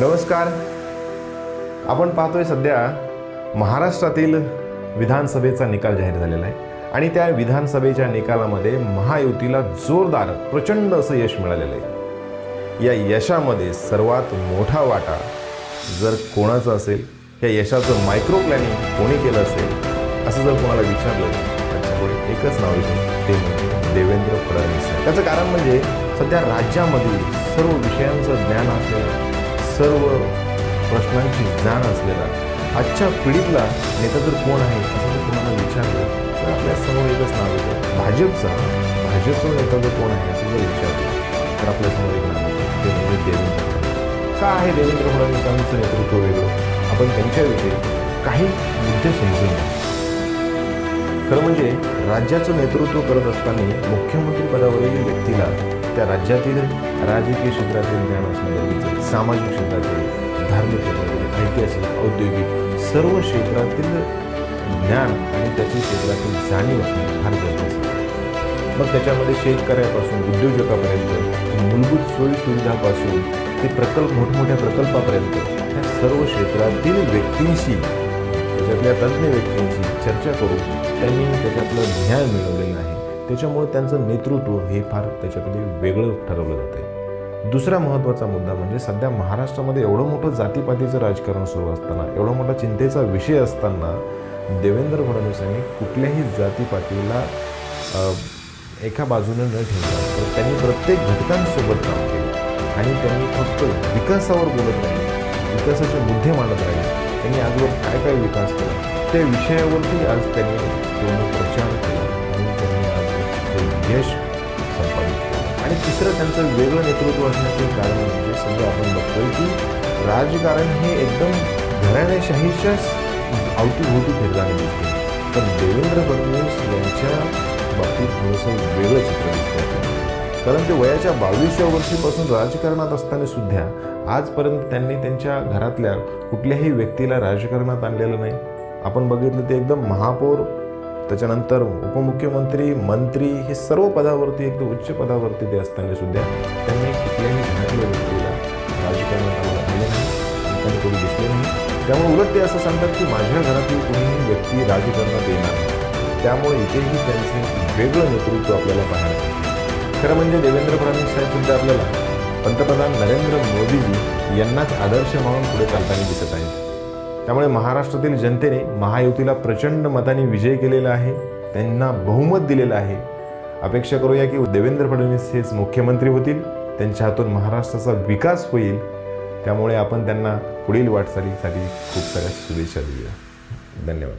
नमस्कार. आपण पाहतोय सध्या महाराष्ट्रातील विधानसभेचा निकाल जाहीर झालेला आहे आणि त्या विधानसभेच्या निकालामध्ये महायुतीला जोरदार प्रचंड असं यश मिळालेलं आहे. या यशामध्ये सर्वात मोठा वाटा जर कोणाचा असेल या यशाचं मायक्रो प्लॅनिंग कोणी केलं असेल असं जर कोणाला विचारलं त्याच्यापुढे एकच नाव येतं ते म्हणजे देवेंद्र फडणवीस. त्याचं कारण म्हणजे सध्या राज्यामध्ये सर्व विषयांचं ज्ञान असलेलं सर्व प्रश्नांची जाण असलेला आजच्या पिढीतला नेता जर कोण आहे असं जर कोणाला विचारलं. तर आपल्यासमोर एकच नाव येतं भाजपचा भाजपचा नेता जर कोण आहे असं जर विचारलं. तर आपल्यासमोर एक नाव येतं ते म्हणजे देवेंद्र फडणवीस. का आहे देवेंद्र फडणवीसांचं नेतृत्व वेगळं? आपण त्यांच्याविषयी काही मुद्दे समजून घ्या. खरं म्हणजे राज्याचं नेतृत्व करत असताना मुख्यमंत्री पदावरील व्यक्तीला त्या राज्यातील राजकीय क्षेत्रातील ज्ञान असणं गरजेचं सामाजिक क्षेत्रातील धार्मिक क्षेत्रातील ऐतिहासिक औद्योगिक सर्व क्षेत्रातील ज्ञान आणि त्याच्या क्षेत्रातील जाणीव असणं फार गरजेचं आहे. मग त्याच्यामध्ये शेतकऱ्यापासून उद्योजकापर्यंत मूलभूत सोयीसुविधापासून ते प्रकल्प मोठमोठ्या प्रकल्पापर्यंत त्या सर्व क्षेत्रातील व्यक्तींशी त्याच्यातल्या तज्ज्ञ व्यक्तींशी चर्चा करून त्यांनी त्याच्यातलं ज्ञान मिळवले. त्याच्यामुळे त्यांचं नेतृत्व हे फार त्याच्यामध्ये वेगळं ठरवलं जातं दुसरा महत्त्वाचा मुद्दा म्हणजे सध्या महाराष्ट्रामध्ये एवढं मोठं जातीपातीचं राजकारण सुरू असताना एवढा मोठा चिंतेचा विषय असताना देवेंद्र फडणवीस यांनी कुठल्याही जातीपातीला एका बाजूने न ठेवता तर त्यांनी प्रत्येक घटकांसोबत काम केलं. आणि त्यांनी फक्त विकासावर बोलत नाही विकासाचे मुद्दे मांडत राहिले. त्यांनी आजवर काय काय विकास केला? त्या विषयावरती आज त्यांनी पूर्ण प्रचार मात्र त्यांचं वेगळं नेतृत्व असण्याचं कारण म्हणजे सध्या आपण बघतोय की राजकारण हे एकदम घराण्याशाहीच्या अवतीभोवती फिरताना दिसते पण देवेंद्र फडणवीस यांच्या बाबतीत थोडंसं वेगळं चित्र दिसतं कारण ते वयाच्या बावीसव्या वर्षीपासून राजकारणात असताना सुद्धा आजपर्यंत त्यांनी त्यांच्या घरातल्या कुठल्याही व्यक्तीला राजकारणात आणलेलं नाही. आपण बघितलं ते एकदम महापौर त्याच्यानंतर उपमुख्यमंत्री मंत्री हे सर्व पदावरती एकदम उच्च पदावरती ते असताना सुद्धा त्यांनी कुठल्याही घरातल्या व्यक्तीला राजकारणात आम्हाला नाही. त्यांनी कोणी दिसले नाही. त्यामुळे उलट ते असं सांगतात की माझ्या घरातील कोणीही व्यक्ती राजकारणात येणार त्यामुळे इथेही त्यांचं वेगळं नेतृत्व आपल्याला पाहायला खरं म्हणजे देवेंद्र फडणवीस साहेब सुद्धा आपल्याला पंतप्रधान नरेंद्र मोदीजी यांनाच आदर्श म्हणून पुढे चालताना दिसत आहेत. त्यामुळे महाराष्ट्रातील जनतेने महायुतीला प्रचंड मताने विजय केलेला आहे त्यांना बहुमत दिलेलं आहे. अपेक्षा करूया की देवेंद्र फडणवीस हेच मुख्यमंत्री होतील त्यांच्या हातून महाराष्ट्राचा विकास होईल. त्यामुळे आपण त्यांना पुढील वाटचालीसाठी खूप साऱ्या शुभेच्छा देऊया. धन्यवाद.